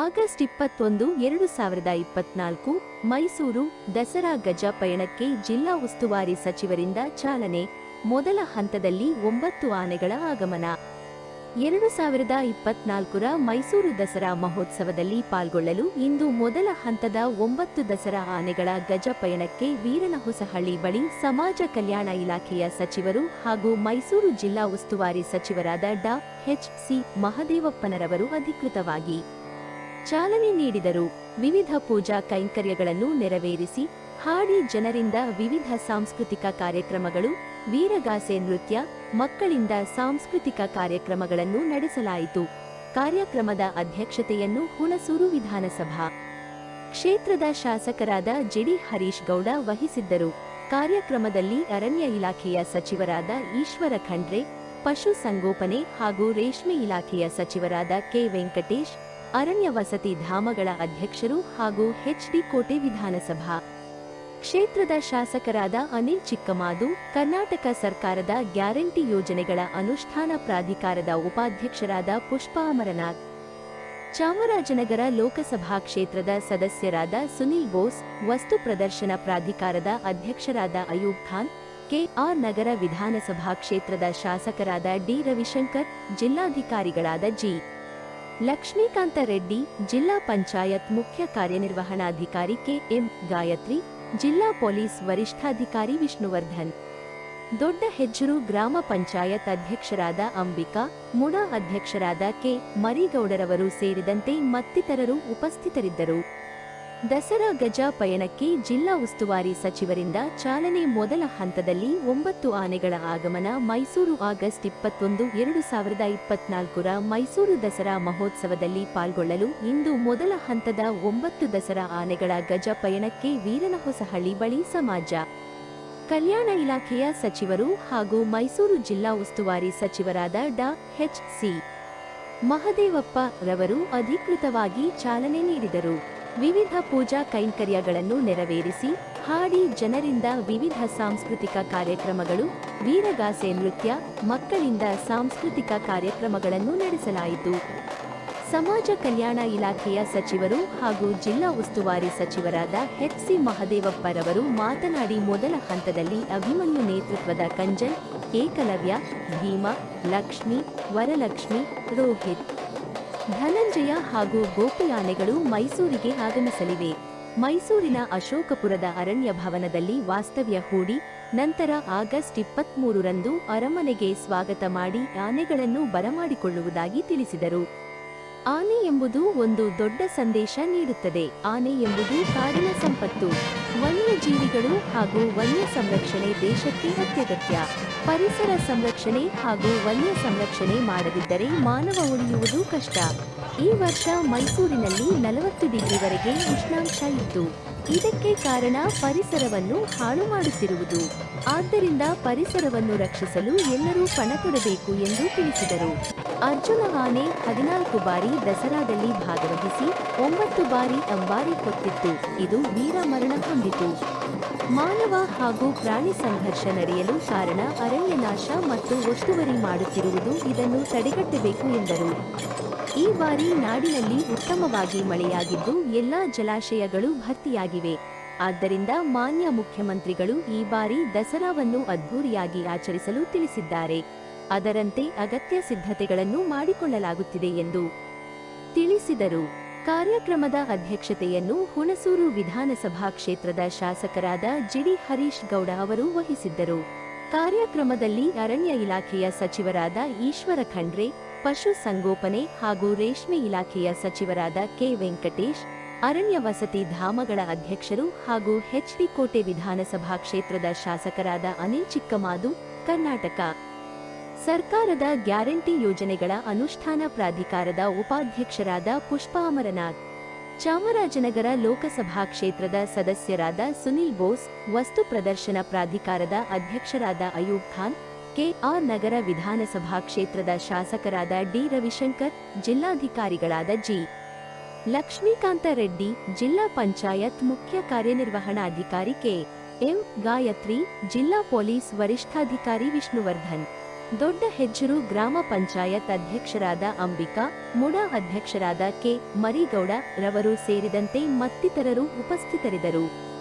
August ಇಪ್ಪತ್ತೊಂದು, ಎರಡು ಸಾವಿರದ ಇಪ್ಪತ್ನಾಲ್ಕು, ಮೈಸೂರು ದಸರಾ ಗಜ ಪಯಣಕ್ಕೆ ಜಿಲ್ಲಾ ಉಸ್ತುವಾರಿ ಸಚಿವರಿಂದ ಚಾಲನೆ. ಮೊದಲ ಹಂತದಲ್ಲಿ ಒಂಬತ್ತು ಆನೆಗಳ ಆಗಮನ. ಎರಡು ಸಾವಿರದ ಇಪ್ಪತ್ನಾಲ್ಕರ ಮೈಸೂರು ದಸರಾ ಮಹೋತ್ಸವದಲ್ಲಿ ಪಾಲ್ಗೊಳ್ಳಲು ಇಂದು ಮೊದಲ ಹಂತದ ಒಂಬತ್ತು ದಸರಾ ಆನೆಗಳ ಗಜ ಪಯಣಕ್ಕೆ ವೀರನಹೊಸಹಳ್ಳಿ ಬಳಿ ಸಮಾಜ ಕಲ್ಯಾಣ ಇಲಾಖೆಯ ಸಚಿವರು ಹಾಗೂ ಮೈಸೂರು ಜಿಲ್ಲಾ ಉಸ್ತುವಾರಿ ಸಚಿವರಾದ ಡಾ ಎಚ್ ಸಿ ಮಹದೇವಪ್ಪನರವರು ಅಧಿಕೃತವಾಗಿ. ಚಾಲನೆ ನೀಡಿದರು ವಿವಿಧ ಪೂಜಾ ಕೈಂಕರ್ಯಗಳನ್ನು ನೆರವೇರಿಸಿ ಹಾಡಿ ಜನರಿಂದ ವಿವಿಧ ಸಾಂಸ್ಕೃತಿಕ ಕಾರ್ಯಕ್ರಮಗಳು, ವೀರಗಾಸೆ ನೃತ್ಯ, ಮಕ್ಕಳಿಂದ ಸಾಂಸ್ಕೃತಿಕ ಕಾರ್ಯಕ್ರಮಗಳನ್ನು ನಡೆಸಲಾಯಿತು. ಕಾರ್ಯಕ್ರಮದ ಅಧ್ಯಕ್ಷತೆಯನ್ನು ಹುಣಸೂರು ವಿಧಾನಸಭಾ ಕ್ಷೇತ್ರದ ಶಾಸಕರಾದ ಜಿಡಿ ಹರೀಶ್ ಗೌಡ ವಹಿಸಿದ್ದರು. ಕಾರ್ಯಕ್ರಮದಲ್ಲಿ ಅರಣ್ಯ ಇಲಾಖೆಯ ಸಚಿವರಾದ ಈಶ್ವರ ಖಂಡ್ರೆ, ಪಶು ಸಂಗೋಪನೆ ಹಾಗೂ ರೇಷ್ಮೆ ಇಲಾಖೆಯ ಸಚಿವರಾದ ಕೆ ವೆಂಕಟೇಶ್ ಅರಣ್ಯ ವಸತಿ ಧಾಮಗಳ ಅಧ್ಯಕ್ಷರು ಹಾಗೂ ಎಚ್ಡಿ ಕೋಟೆ ವಿಧಾನಸಭಾ ಕ್ಷೇತ್ರದ ಶಾಸಕರಾದ ಅನಿಲ್ ಚಿಕ್ಕಮಾದು, ಕರ್ನಾಟಕ ಸರ್ಕಾರದ ಗ್ಯಾರಂಟಿ ಯೋಜನೆಗಳ ಅನುಷ್ಠಾನ ಪ್ರಾಧಿಕಾರದ ಉಪಾಧ್ಯಕ್ಷರಾದ ಪುಷ್ಪಾ ಅಮರನಾಥ್, ಚಾಮರಾಜನಗರ ಲೋಕಸಭಾ ಕ್ಷೇತ್ರದ ಸದಸ್ಯರಾದ ಸುನಿಲ್ ಬೋಸ್, ವಸ್ತು ಪ್ರದರ್ಶನ ಪ್ರಾಧಿಕಾರದ ಅಧ್ಯಕ್ಷರಾದ ಅಯೂಬ್ ಖಾನ್, ಕೆಆರ್ ನಗರ ವಿಧಾನಸಭಾ ಕ್ಷೇತ್ರದ ಶಾಸಕರಾದ ಡಿ ರವಿಶಂಕರ್, ಜಿಲ್ಲಾಧಿಕಾರಿಗಳಾದ ಜಿ. ಲಕ್ಷ್ಮೀಕಾಂತ ರೆಡ್ಡಿ, ಜಿಲ್ಲಾ ಪಂಚಾಯತ್ ಮುಖ್ಯ ಕಾರ್ಯನಿರ್ವಹಣಾಧಿಕಾರಿ ಕೆಎಂ ಗಾಯತ್ರಿ, ಜಿಲ್ಲಾ ಪೊಲೀಸ್ ವರಿಷ್ಠಾಧಿಕಾರಿ ವಿಷ್ಣುವರ್ಧನ್. ದೊಡ್ಡ ಹೆಜ್ಜರು ಗ್ರಾಮ ಪಂಚಾಯತ್ ಅಧ್ಯಕ್ಷರಾದ ಅಂಬಿಕಾ ಮುಡಾ ಅಧ್ಯಕ್ಷರಾದ ಕೆ ಮರಿಗೌಡರವರು ಸೇರಿದಂತೆ ಮತ್ತಿತರರು ಉಪಸ್ಥಿತರಿದ್ದರು. ದಸರಾ ಗಜ ಪಯಣಕ್ಕೆ ಜಿಲ್ಲಾ ಉಸ್ತುವಾರಿ ಸಚಿವರಿಂದ ಚಾಲನೆ ಮೊದಲ ಹಂತದಲ್ಲಿ ಒಂಬತ್ತು ಆನೆಗಳ ಆಗಮನ ಮೈಸೂರು ಆಗಸ್ಟ್ ಇಪ್ಪತ್ತೊಂದು, ಎರಡು ಸಾವಿರದ ಇಪ್ಪತ್ನಾಲ್ಕರ ಮೈಸೂರು ದಸರಾ ಮಹೋತ್ಸವದಲ್ಲಿ ಪಾಲ್ಗೊಳ್ಳಲು ಇಂದು ಮೊದಲ ಹಂತದ ಒಂಬತ್ತು ದಸರಾ ಆನೆಗಳ ಗಜ ಪಯಣಕ್ಕೆ ವೀರನಹೊಸಹಳ್ಳಿ ಬಳಿ ಸಮಾಜ. ಕಲ್ಯಾಣ ಇಲಾಖೆಯ ಸಚಿವರು ಹಾಗೂ ಮೈಸೂರು ಜಿಲ್ಲಾ ಉಸ್ತುವಾರಿ ಸಚಿವರಾದ ಡಾ. ಎಚ್. ಸಿ. ಮಹದೇವಪ್ಪ ರವರು ಅಧಿಕೃತವಾಗಿ ಚಾಲನೆ ನೀಡಿದರು. ವಿವಿಧ ಪೂಜಾ ಕೈಂಕರ್ಯಗಳನ್ನು ನೆರವೇರಿಸಿ ಹಾಡಿ ಜನರಿಂದ ವಿವಿಧ ಸಾಂಸ್ಕೃತಿಕ ಕಾರ್ಯಕ್ರಮಗಳು, ವೀರಗಾಸೆ ನೃತ್ಯ, ಮಕ್ಕಳಿಂದ ಸಾಂಸ್ಕೃತಿಕ ಕಾರ್ಯಕ್ರಮಗಳನ್ನು ನಡೆಸಲಾಯಿತು. ಸಮಾಜ ಕಲ್ಯಾಣ ಇಲಾಖೆಯ ಸಚಿವರು ಹಾಗೂ ಜಿಲ್ಲಾ ಉಸ್ತುವಾರಿ ಸಚಿವರಾದ ಎಚ್ ಸಿ ಮಹದೇವಪ್ಪರವರು ಮಾತನಾಡಿ ಮೊದಲ ಹಂತದಲ್ಲಿ ಅಭಿಮನ್ಯು ನೇತೃತ್ವದ ಕಂಜನ್, ಏಕಲವ್ಯ, ಭೀಮ, ಲಕ್ಷ್ಮಿ, ವರಲಕ್ಷ್ಮಿ, ರೋಹಿತ್. ಧನಂಜಯ ಹಾಗೂ ಗೋಪಯಾನೆಗಳು ಮೈಸೂರಿಗೆ ಆಗಮಿಸಲಿವೆ. ಮೈಸೂರಿನ ಅಶೋಕಪುರದ ಅರಣ್ಯ ಭವನದಲ್ಲಿ ವಾಸ್ತವ್ಯ ಹೂಡಿ, ನಂತರ ಆಗಸ್ಟ್ ಇಪ್ಪತ್ಮೂರರಂದು ಅರಮನೆಗೆ ಸ್ವಾಗತ ಮಾಡಿ ಆನೆಗಳನ್ನು ಬರಮಾಡಿಕೊಳ್ಳುವುದಾಗಿ ತಿಳಿಸಿದರು. ಆನೆ ಎಂಬುದು ಒಂದು ದೊಡ್ಡ ಸಂದೇಶ ನೀಡುತ್ತದೆ. ಆನೆ ಎಂಬುದು ಕಾಡಿನ ಸಂಪತ್ತು. ವನ್ಯಜೀವಿಗಳು ಹಾಗೂ ವನ್ಯ ಸಂರಕ್ಷಣೆ ದೇಶಕ್ಕೆ ಅತ್ಯಗತ್ಯ. ಪರಿಸರ ಸಂರಕ್ಷಣೆ ಹಾಗೂ ವನ್ಯ ಸಂರಕ್ಷಣೆ ಮಾಡದಿದ್ದರೆ ಮಾನವ ಉಳಿಯುವುದು ಕಷ್ಟ. ಈ ವರ್ಷ ಮೈಸೂರಿನಲ್ಲಿ ನಲವತ್ತು ಡಿಗ್ರಿವರೆಗೆ ಉಷ್ಣಾಂಶ ಇತ್ತು. ಇದಕ್ಕೆ ಕಾರಣ ಪರಿಸರವನ್ನು ಹಾಳು ಮಾಡುತ್ತಿರುವುದು. ಆದ್ದರಿಂದ ಪರಿಸರವನ್ನು ರಕ್ಷಿಸಲು ಎಲ್ಲರೂ ಪಣತೊಡಬೇಕು ಎಂದು ತಿಳಿಸಿದರು. ಅರ್ಜುನ ಆನೆ ಹದಿನಾಲ್ಕು ಬಾರಿ ದಸರಾದಲ್ಲಿ ಭಾಗವಹಿಸಿ ಒಂಬತ್ತು ಬಾರಿ ಅಂಬಾರಿ ಹೊತ್ತಿತ್ತು. ಇದು ವೀರಮರಣ ಹೊಂದಿತು. ಮಾನವ ಹಾಗೂ ಪ್ರಾಣಿ ಸಂಘರ್ಷ ನಡೆಯಲು ಕಾರಣ ಅರಣ್ಯ ನಾಶ ಮತ್ತು ಒತ್ತುವರಿ ಮಾಡುತ್ತಿರುವುದು ಇದನ್ನು ತಡೆಗಟ್ಟಬೇಕು ಎಂದರು. ಈ ಬಾರಿ ನಾಡಿನಲ್ಲಿ ಉತ್ತಮವಾಗಿ ಮಳೆಯಾಗಿದ್ದು ಎಲ್ಲಾ ಜಲಾಶಯಗಳು ಭರ್ತಿಯಾಗಿವೆ. ಆದ್ದರಿಂದ ಮಾನ್ಯ ಮುಖ್ಯಮಂತ್ರಿಗಳು ಈ ಬಾರಿ ದಸರಾವನ್ನು ಅದ್ಧೂರಿಯಾಗಿ ಆಚರಿಸಲು ತಿಳಿಸಿದ್ದಾರೆ. ಅದರಂತೆ ಅಗತ್ಯ ಸಿದ್ಧತೆಗಳನ್ನು ಮಾಡಿಕೊಳ್ಳಲಾಗುತ್ತಿದೆ ಎಂದು ತಿಳಿಸಿದರು. ಕಾರ್ಯಕ್ರಮದ ಅಧ್ಯಕ್ಷತೆಯನ್ನು ಹುಣಸೂರು ವಿಧಾನಸಭಾ ಕ್ಷೇತ್ರದ ಶಾಸಕರಾದ ಜಿಡಿ ಹರೀಶ್ ಗೌಡ ಅವರು ವಹಿಸಿದ್ದರು. ಕಾರ್ಯಕ್ರಮದಲ್ಲಿ ಅರಣ್ಯ ಇಲಾಖೆಯ ಸಚಿವರಾದ ಈಶ್ವರ ಖಂಡ್ರೆ, ಪಶು ಸಂಗೋಪನೆ ಹಾಗೂ ರೇಷ್ಮೆ ಇಲಾಖೆಯ ಸಚಿವರಾದ ಕೆ ವೆಂಕಟೇಶ್, ಅರಣ್ಯ ವಸತಿ ಧಾಮಗಳ ಅಧ್ಯಕ್ಷರು ಹಾಗೂ ಎಚ್ಡಿ ಕೋಟೆ ವಿಧಾನಸಭಾ ಕ್ಷೇತ್ರದ ಶಾಸಕರಾದ ಅನಿಲ್ ಚಿಕ್ಕಮಾದು, ಕರ್ನಾಟಕ. ಸರ್ಕಾರದ ಗ್ಯಾರಂಟಿ ಯೋಜನೆಗಳ ಅನುಷ್ಠಾನ ಪ್ರಾಧಿಕಾರದ ಉಪಾಧ್ಯಕ್ಷರಾದ ಪುಷ್ಪಾ ಅಮರನಾಥ್, ಚಾಮರಾಜನಗರ ಲೋಕಸಭಾ ಕ್ಷೇತ್ರದ ಸದಸ್ಯರಾದ ಸುನಿಲ್ ಬೋಸ್, ವಸ್ತು ಪ್ರದರ್ಶನ ಪ್ರಾಧಿಕಾರದ ಅಧ್ಯಕ್ಷರಾದ ಅಯೂಬ್ ಖಾನ್, ಕೆಆರ್ ನಗರ ವಿಧಾನಸಭಾ ಕ್ಷೇತ್ರದ ಶಾಸಕರಾದ ಡಿ ರವಿಶಂಕರ್, ಜಿಲ್ಲಾಧಿಕಾರಿಗಳಾದ ಜಿ. ಲಕ್ಷ್ಮೀಕಾಂತ ರೆಡ್ಡಿ, ಜಿಲ್ಲಾ ಪಂಚಾಯತ್ ಮುಖ್ಯ ಕಾರ್ಯನಿರ್ವಹಣಾಧಿಕಾರಿ ಕೆ. ಎಂ. ಗಾಯತ್ರಿ, ಜಿಲ್ಲಾ ಪೊಲೀಸ್ ವರಿಷ್ಠಾಧಿಕಾರಿ ವಿಷ್ಣುವರ್ಧನ್. ದೊಡ್ಡ ಹೆಜ್ಜರು ಗ್ರಾಮ ಪಂಚಾಯತ್ ಅಧ್ಯಕ್ಷರಾದ ಅಂಬಿಕಾ ಮುಡಾ ಅಧ್ಯಕ್ಷರಾದ ಕೆ. ಮರಿಗೌಡ ರವರು ಸೇರಿದಂತೆ ಮತ್ತಿತರರು ಉಪಸ್ಥಿತರಿದ್ದರು.